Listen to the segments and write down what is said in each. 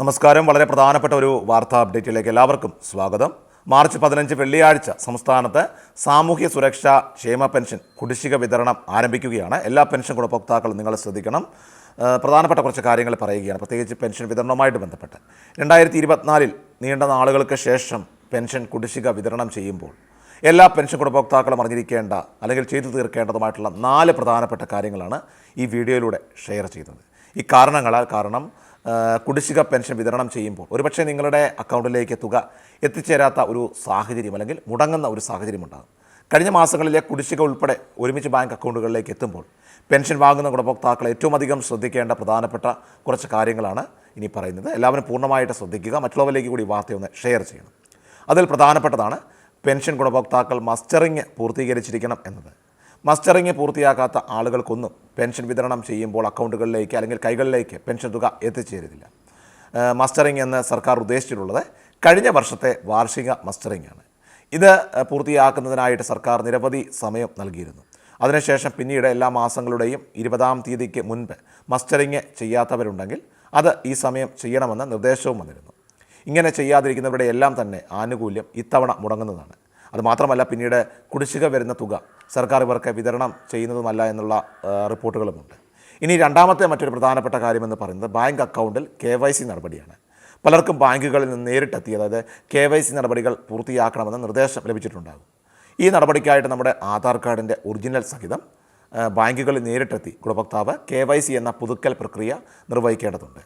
നമസ്കാരം. വളരെ പ്രധാനപ്പെട്ട ഒരു വാർത്താ അപ്ഡേറ്റിലേക്ക് എല്ലാവർക്കും സ്വാഗതം. മാർച്ച് പതിനഞ്ച് വെള്ളിയാഴ്ച സംസ്ഥാനത്ത് സാമൂഹ്യ സുരക്ഷാ ക്ഷേമ പെൻഷൻ കുടിശ്ശിക വിതരണം ആരംഭിക്കുകയാണ്. എല്ലാ പെൻഷൻ ഗുണഭോക്താക്കളും നിങ്ങൾ ശ്രദ്ധിക്കണം. പ്രധാനപ്പെട്ട കുറച്ച് കാര്യങ്ങൾ പറയുകയാണ്. പ്രത്യേകിച്ച് പെൻഷൻ വിതരണവുമായിട്ട് ബന്ധപ്പെട്ട്. രണ്ടായിരത്തി ഇരുപത്തിനാലിൽ നീണ്ട നാളുകൾക്ക് ശേഷം പെൻഷൻ കുടിശ്ശിക വിതരണം ചെയ്യുമ്പോൾ എല്ലാ പെൻഷൻ ഗുണഭോക്താക്കളും അറിഞ്ഞിരിക്കേണ്ട അല്ലെങ്കിൽ ചെയ്തു തീർക്കേണ്ടതുമായിട്ടുള്ള നാല് പ്രധാനപ്പെട്ട കാര്യങ്ങളാണ് ഈ വീഡിയോയിലൂടെ ഷെയർ ചെയ്യുന്നത് ഈ കാരണങ്ങളാൽ കാരണം കുടിശ്ശിക പെൻഷൻ വിതരണം ചെയ്യുമ്പോൾ ഒരുപക്ഷെ നിങ്ങളുടെ അക്കൗണ്ടിലേക്ക് തുക എത്തിച്ചേരാത്ത ഒരു സാഹചര്യം അല്ലെങ്കിൽ മുടങ്ങുന്ന ഒരു സാഹചര്യം ഉണ്ടാകും. കഴിഞ്ഞ മാസങ്ങളിലെ കുടിശ്ശിക ഉൾപ്പെടെ ഒരുമിച്ച് ബാങ്ക് അക്കൗണ്ടുകളിലേക്ക് എത്തുമ്പോൾ പെൻഷൻ വാങ്ങുന്ന ഗുണഭോക്താക്കൾ ഏറ്റവും അധികം ശ്രദ്ധിക്കേണ്ട പ്രധാനപ്പെട്ട കുറച്ച് കാര്യങ്ങളാണ് ഇനി പറയുന്നത്. എല്ലാവരും പൂർണമായിട്ട് ശ്രദ്ധിക്കുക. മറ്റുള്ളവരിലേക്ക് കൂടി വാർത്തയൊന്ന് ഷെയർ ചെയ്യണം. അതിൽ പ്രധാനപ്പെട്ടതാണ് പെൻഷൻ ഗുണഭോക്താക്കൾ മസ്റ്ററിങ് പൂർത്തീകരിച്ചിരിക്കണം എന്നത്. മസ്റ്ററിങ് പൂർത്തിയാക്കാത്ത ആളുകൾക്കൊന്നും പെൻഷൻ വിതരണം ചെയ്യുമ്പോൾ അക്കൗണ്ടുകളിലേക്ക് അല്ലെങ്കിൽ കൈകളിലേക്ക് പെൻഷൻ തുക എത്തിച്ചേരുന്നില്ല. മസ്റ്ററിംഗ് എന്ന് സർക്കാർ ഉദ്ദേശിച്ചിട്ടുള്ളത് കഴിഞ്ഞ വർഷത്തെ വാർഷിക മസ്റ്ററിംഗ് ആണ്. ഇത് പൂർത്തിയാക്കുന്നതിനായിട്ട് സർക്കാർ നിരവധി സമയം നൽകിയിരുന്നു. അതിനുശേഷം പിന്നീട് എല്ലാ മാസങ്ങളുടെയും ഇരുപതാം തീയതിക്ക് മുൻപ് മസ്റ്ററിങ് ചെയ്യാത്തവരുണ്ടെങ്കിൽ അത് ഈ സമയം ചെയ്യണമെന്ന നിർദ്ദേശവും വന്നിരുന്നു. ഇങ്ങനെ ചെയ്യാതിരിക്കുന്നവരുടെ എല്ലാം തന്നെ ആനുകൂല്യം ഇത്തവണ മുടങ്ങുന്നതാണ്. അത് മാത്രമല്ല പിന്നീട് കുടിശ്ശിക വരുന്ന തുക സർക്കാർ ഇവർക്ക് വിതരണം ചെയ്യുന്നതുമല്ല എന്നുള്ള റിപ്പോർട്ടുകളുമുണ്ട്. ഇനി രണ്ടാമത്തെ മറ്റൊരു പ്രധാനപ്പെട്ട കാര്യമെന്ന് പറയുന്നത് ബാങ്ക് അക്കൗണ്ടിൽ കെ വൈ സി നടപടിയാണ്. പലർക്കും ബാങ്കുകളിൽ നിന്ന് നേരിട്ടെത്തി അതായത് കെ വൈ സി നടപടികൾ പൂർത്തിയാക്കണമെന്ന് നിർദ്ദേശം ലഭിച്ചിട്ടുണ്ടാകും. ഈ നടപടിക്കായിട്ട് നമ്മുടെ ആധാർ കാർഡിന്റെ ഒറിജിനൽ സഹിതം ബാങ്കുകളിൽ നേരിട്ടെത്തി ഗുണഭോക്താവ് കെ വൈ സി എന്ന പുതുക്കൽ പ്രക്രിയ നിർവഹിക്കേണ്ടതുണ്ട്.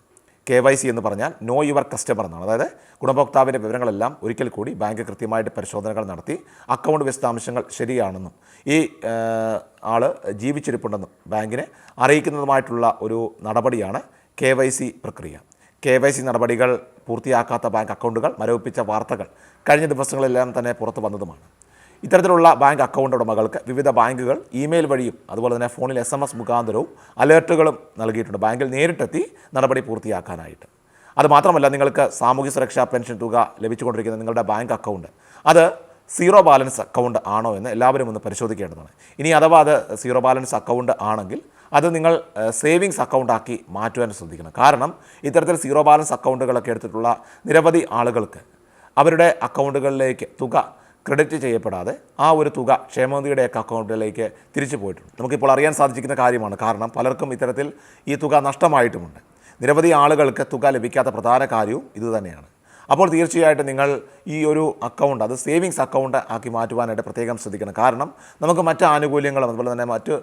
കെ വൈ സി എന്ന് പറഞ്ഞാൽ നോ യുവർ കസ്റ്റമർ എന്നാണ്. അതായത് ഗുണഭോക്താവിന്റെ വിവരങ്ങളെല്ലാം ഒരിക്കൽ കൂടി ബാങ്ക് കൃത്യമായിട്ട് പരിശോധനകൾ നടത്തി അക്കൗണ്ട് വിശദാംശങ്ങൾ ശരിയാണെന്നും ഈ ആൾ ജീവിച്ചിരിപ്പുണ്ടെന്നും ബാങ്കിനെ അറിയിക്കുന്നതുമായിട്ടുള്ള ഒരു നടപടിയാണ് കെ വൈ സി പ്രക്രിയ. കെ വൈ സി നടപടികൾ പൂർത്തിയാക്കാത്ത ബാങ്ക് അക്കൗണ്ടുകൾ മരവിപ്പിച്ച വാർത്തകൾ കഴിഞ്ഞ ദിവസങ്ങളെല്ലാം തന്നെ പുറത്തു വന്നതുമാണ്. ഇത്തരത്തിലുള്ള ബാങ്ക് അക്കൗണ്ട് ഉടമകൾക്ക് വിവിധ ബാങ്കുകൾ ഇമെയിൽ വഴിയും അതുപോലെ തന്നെ ഫോണിൽ എസ് എം എസ് മുഖാന്തരവും അലേർട്ടുകളും നൽകിയിട്ടുണ്ട്. ബാങ്കിൽ നേരിട്ടെത്തി നടപടി പൂർത്തിയാക്കാനായിട്ട്. അതുമാത്രമല്ല നിങ്ങൾക്ക് സാമൂഹ്യ സുരക്ഷാ പെൻഷൻ തുക ലഭിച്ചുകൊണ്ടിരിക്കുന്ന നിങ്ങളുടെ ബാങ്ക് അക്കൗണ്ട് അത് സീറോ ബാലൻസ് അക്കൗണ്ട് ആണോ എന്ന് എല്ലാവരും ഒന്ന് പരിശോധിക്കേണ്ടതാണ്. ഇനി അഥവാ അത് സീറോ ബാലൻസ് അക്കൗണ്ട് ആണെങ്കിൽ അത് നിങ്ങൾ സേവിങ്സ് അക്കൗണ്ടാക്കി മാറ്റുവാൻ ശ്രദ്ധിക്കണം. കാരണം ഇത്തരത്തിൽ സീറോ ബാലൻസ് അക്കൗണ്ടുകളൊക്കെ എടുത്തിട്ടുള്ള നിരവധി ആളുകൾക്ക് അവരുടെ അക്കൗണ്ടുകളിലേക്ക് തുക ക്രെഡിറ്റ് ചെയ്യപ്പെടാതെ ആ ഒരു തുക ക്ഷേമനിധിയുടെയൊക്കെ അക്കൗണ്ടിലേക്ക് തിരിച്ചു പോയിട്ടുണ്ട്. നമുക്കിപ്പോൾ അറിയാൻ സാധിച്ചിരിക്കുന്ന കാര്യമാണ്. കാരണം പലർക്കും ഇത്തരത്തിൽ ഈ തുക നഷ്ടമായിട്ടുമുണ്ട്. നിരവധി ആളുകൾക്ക് തുക ലഭിക്കാത്ത പ്രധാന കാര്യവും ഇതുതന്നെയാണ് അപ്പോൾ തീർച്ചയായിട്ടും നിങ്ങൾ ഈ ഒരു അക്കൗണ്ട് അത് സേവിങ്സ് അക്കൗണ്ട് ആക്കി മാറ്റുവാനായിട്ട് പ്രത്യേകം ശ്രദ്ധിക്കണം. കാരണം നമുക്ക് മറ്റ് ആനുകൂല്യങ്ങളും അതുപോലെ തന്നെ മറ്റ്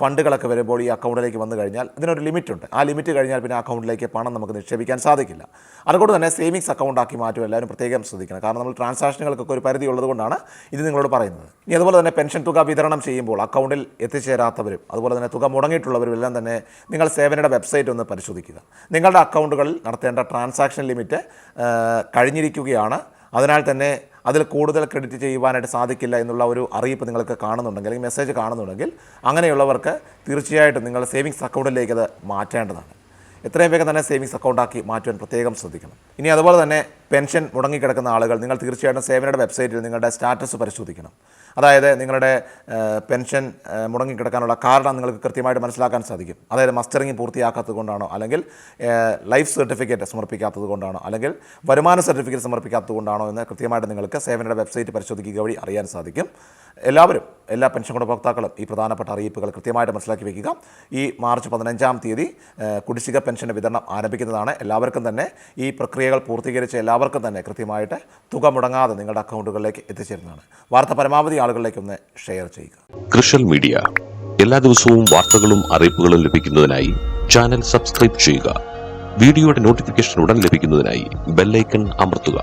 ഫണ്ടുകളൊക്കെ വരുമ്പോൾ ഈ അക്കൗണ്ടിലേക്ക് വന്നു കഴിഞ്ഞാൽ ഇതിനൊരു ലിമിറ്റുണ്ട് ആ ലിമിറ്റ് കഴിഞ്ഞാൽ പിന്നെ അക്കൗണ്ടിലേക്ക് പണം നമുക്ക് നിക്ഷേപിക്കാൻ സാധിക്കില്ല. അതുകൊണ്ട് തന്നെ സേവിങ്സ് അക്കൗണ്ട് ആക്കി മാറ്റുക എല്ലാവരും പ്രത്യേകം ശ്രദ്ധിക്കണം. കാരണം നമ്മൾ ട്രാൻസാക്ഷനുകൾക്കൊക്കെ ഒരു പരിധി ഉള്ളതുകൊണ്ടാണ് ഇത് നിങ്ങളോട് പറയുന്നത്. ഇനി അതുപോലെ തന്നെ പെൻഷൻ തുക വിതരണം ചെയ്യുമ്പോൾ അക്കൗണ്ടിൽ എത്തിച്ചേരാത്തവരും അതുപോലെ തന്നെ തുക മുടങ്ങിയിട്ടുള്ളവരും എല്ലാം തന്നെ നിങ്ങൾ സേവനയുടെ വെബ്സൈറ്റ് ഒന്ന് പരിശോധിക്കുക. നിങ്ങളുടെ അക്കൗണ്ടുകളിൽ നടത്തേണ്ട ട്രാൻസാക്ഷൻ ലിമിറ്റ് കഴിഞ്ഞിരിക്കുകയാണ്. അതിനാൽ തന്നെ അതിൽ കൂടുതൽ ക്രെഡിറ്റ് ചെയ്യുവാനായിട്ട് സാധിക്കില്ല എന്നുള്ള ഒരു അറിയിപ്പ് നിങ്ങൾക്ക് കാണുന്നുണ്ടെങ്കിൽ അല്ലെങ്കിൽ മെസ്സേജ് കാണുന്നുണ്ടെങ്കിൽ അങ്ങനെയുള്ളവർക്ക് തീർച്ചയായിട്ടും നിങ്ങൾ സേവിങ്സ് അക്കൗണ്ടിലേക്ക് അത് മാറ്റേണ്ടതാണ്. എത്രയും വേഗം തന്നെ സേവിങ്സ് അക്കൗണ്ടാക്കി മാറ്റുവാൻ പ്രത്യേകം ശ്രദ്ധിക്കണം. ഇനി അതുപോലെ തന്നെ പെൻഷൻ മുടങ്ങിക്കിടക്കുന്ന ആളുകൾ നിങ്ങൾ തീർച്ചയായിട്ടും സേവനയുടെ വെബ്സൈറ്റിൽ നിങ്ങളുടെ സ്റ്റാറ്റസ് പരിശോധിക്കണം. അതായത് നിങ്ങളുടെ പെൻഷൻ മുടങ്ങിക്കിടക്കാനുള്ള കാരണം നിങ്ങൾക്ക് കൃത്യമായിട്ട് മനസ്സിലാക്കാൻ സാധിക്കും. അതായത് മസ്റ്ററിങ് പൂർത്തിയാക്കാത്തത് കൊണ്ടാണോ അല്ലെങ്കിൽ ലൈഫ് സർട്ടിഫിക്കറ്റ് സമർപ്പിക്കാത്തത് കൊണ്ടാണോ അല്ലെങ്കിൽ വരുമാന സർട്ടിഫിക്കറ്റ് സമർപ്പിക്കാത്തത് കൊണ്ടാണോ എന്ന് കൃത്യമായിട്ട് നിങ്ങൾക്ക് സേവനയുടെ വെബ്സൈറ്റ് പരിശോധിക്കുക വഴി അറിയാൻ സാധിക്കും. എല്ലാവരും എല്ലാ പെൻഷൻ ഗുണഭോക്താക്കളും ഈ പ്രധാനപ്പെട്ട അറിയിപ്പുകൾ കൃത്യമായിട്ട് മനസ്സിലാക്കി വയ്ക്കുക ഈ മാർച്ച് പതിനഞ്ചാം തീയതി കുടിശ്ശിക പെൻഷന്റെ വിതരണം ആരംഭിക്കുന്നതാണ്. എല്ലാവർക്കും തന്നെ ഈ പ്രക്രിയകൾ പൂർത്തീകരിച്ച എല്ലാവർക്കും തന്നെ കൃത്യമായിട്ട് തുക മുടങ്ങാതെ നിങ്ങളുടെ അക്കൗണ്ടുകളിലേക്ക് എത്തിച്ചേരുന്നതാണ്. വാർത്ത പരമാവധി ആളുകളിലേക്ക് ഒന്ന് ഷെയർ ചെയ്യുക. Social media. എല്ലാ ദിവസവും വാർത്തകളും അറിയിപ്പുകളും ലഭിക്കുന്നതിനായി ചാനൽ സബ്സ്ക്രൈബ് ചെയ്യുക. വീഡിയോയുടെ നോട്ടിഫിക്കേഷൻ ഉടൻ ലഭിക്കുന്നതിനായി ബെല്ലൈക്കൺ അമർത്തുക.